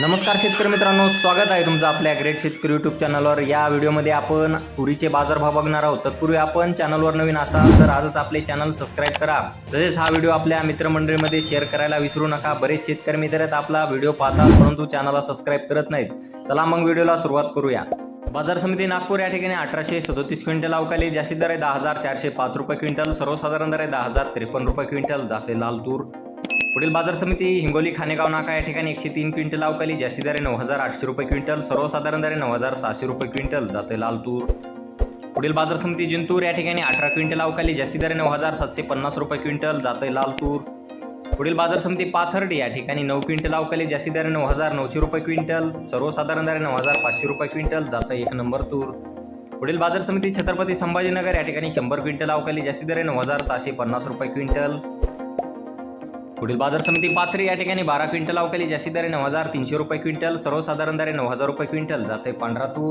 नमस्कार शेतकरी मित्रांनो स्वागत आहे तुमचं आपल्या ग्रेट शेतकरी यूट्यूब चॅनलवर या व्हिडिओमध्ये आपण तुरीचे बाजारभाव बघणार आहोत. तत्पूर्वी आपण चॅनलवर नवीन असाल तर आजच आपले चॅनल सबस्क्राईब करा. तसेच हा व्हिडिओ आपल्या मित्रमंडळीमध्ये शेअर करायला विसरू नका. बरेच शेतकरी मित्र आहेत आपला व्हिडिओ पाहतात परंतु चॅनलला सबस्क्राईब करत नाहीत. चला मग व्हिडिओला सुरुवात करूया. बाजार समिती नागपूर या ठिकाणी अठराशे सदोतीस क्विंटल अवकाली. जास्तीत दर आहे दहा हजार चारशे पाच रुपये क्विंटल सर्वसाधारण दर आहे दहा हजार त्रेपन्न रुपये क्विंटल. जाते लाल तूर पुढील बाजार समिती हिंगोली खानेगाव नाका या ठिकाणी एकशे तीन क्विंटल अवकाली जास्ती दरे नऊ हजार आठशे रुपये क्विंटल सर्वसाधारण दरे नऊ हजार सहाशे रुपये क्विंटल जाते लाल तूर पुढील बाजार समिती जिंतूर या ठिकाणी अठरा क्विंटल अवकाली जास्ती दरे नऊ हजार सातशे पन्नास रुपये क्विंटल जाते लाल तूर पुढील बाजार समिती पाथर्डी या ठिकाणी नऊ क्विंटल अवकाली जास्ती दरे नऊ हजार नऊशे रुपये क्विंटल सर्वसाधारण दरे नऊ हजार पाचशे रुपये क्विंटल जातं एक नंबर तूर. पुढील बाजार समिती छत्रपती संभाजीनगर या ठिकाणी शंभर क्विंटल अवकाली जास्ती दरे नऊ हजार सहाशे पन्नास रुपये क्विंटल. पुढील बाजार समिती पाथरी या ठिकाणी बारा क्विंटल अवकाली जास्ती दरे नऊ हजार तीनशे रुपये क्विंटल सर्वसाधारण दरे नऊ हजार रुपये क्विंटल. जाते पांढरा तूर